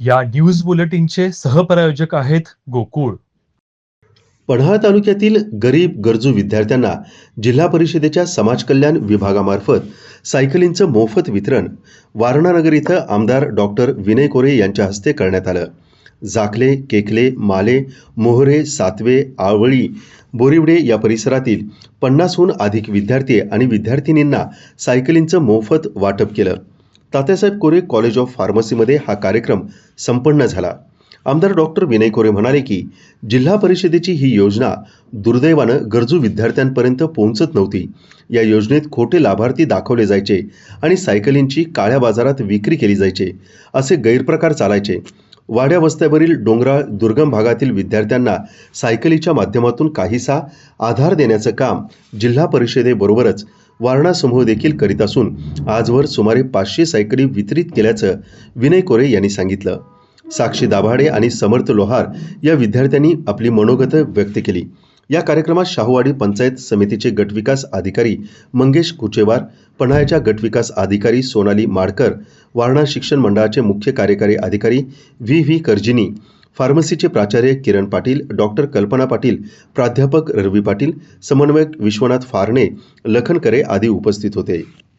या न्यूज बुलेटिनचे सहप्रायोजक आहेत गोकुळ. पढा तालुक्यातील गरीब गरजू विद्यार्थ्यांना जिल्हा परिषदेच्या समाज कल्याण विभागामार्फत सायकलींचं मोफत वितरण वारणानगर इथं आमदार डॉक्टर विनय कोरे यांच्या हस्ते करण्यात आलं. जाखले केकले माले मोहरे सातवे आवळी बोरिवडे या परिसरातील पन्नासहून अधिक विद्यार्थी आणि विद्यार्थिनींना सायकलींचं मोफत वाटप केलं. तात्यासाहेब कोरे कॉलेज ऑफ फार्मसीमध्ये हा कार्यक्रम संपन्न झाला. आमदार डॉक्टर विनय कोरे म्हणाले की जिल्हा परिषदेची ही योजना दुर्दैवानं गरजू विद्यार्थ्यांपर्यंत पोहोचत नव्हती. या योजनेत खोटे लाभार्थी दाखवले जायचे आणि सायकलींची काळ्या बाजारात विक्री केली जायचे असे गैरप्रकार चालायचे. वाड्या वस्त्यावरील डोंगराळ दुर्गम भागातील विद्यार्थ्यांना सायकलीच्या माध्यमातून काहीसा आधार देण्याचं काम जिल्हा परिषदेबरोबरच वारणा समूह देखील करीत असून आजवर सुमारे पाचशे सायकली वितरित केल्याचं विनय कोरे यांनी सांगितलं. साक्षी दाभाडे आणि समर्थ लोहार या विद्यार्थ्यांनी आपली मनोगत व्यक्त केली. या कार्यक्रमात शाहूवाडी पंचायत समितीचे गटविकास अधिकारी मंगेश कुचेवार पन्हाळ्याच्या गटविकास अधिकारी सोनाली माडकर वारणा शिक्षण मंडळाचे मुख्य कार्यकारी अधिकारी व्ही व्ही कर्जिनी फार्मसीचे प्राचार्य किरण पाटील डॉक्टर कल्पना पाटील प्राध्यापक रवी पाटील समन्वयक विश्वनाथ फारणे लखनकरे आदी उपस्थित होते.